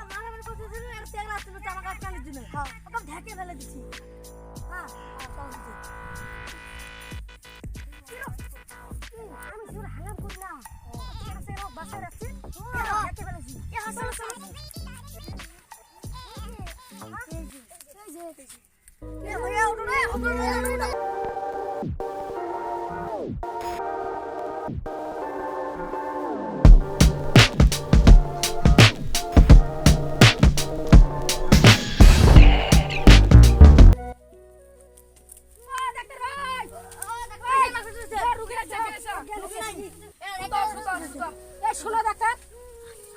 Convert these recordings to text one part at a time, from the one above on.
আমার আমার সাথে আমার কাছে আমি দিন হ্যাঁ। ঢেকে ফেলে দিচ্ছি Yeah, we're out of it. এই শোনো দেখা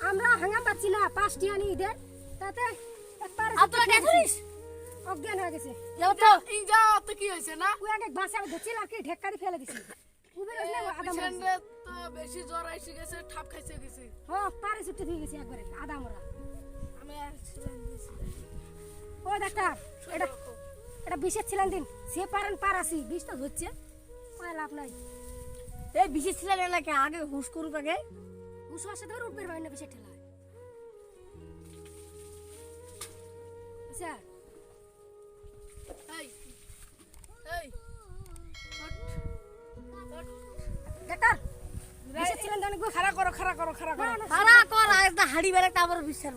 আমরা হাঙ্গা পাচ্ছি না পাঁচটি আনি ঈদের। তাতে একবার আপনারা অজ্ঞান হয়ে গেছে। যাও। তো তো কি হয়েছে না? ওই আগে বাসা ধরছিল আর কি ঢেকারি ফেলে দিছি। উবের পারে ছুটে দিয়ে ও ডাক্তার এটা এটা বিষের ছিলেন দিন। সে পারেন পার আসি বিষ তো ধরছে লাভ নাই। এই বিশেষ ছিলেন এলাকা আগে হুশ করুক আগে? হুশ আসে ধর উঠবে হয় না বিশেষ ঠেলায়? খারা করো খারা করো খারা করো। খারা হাড়ি বেড়ে তারপর বিশ্বাস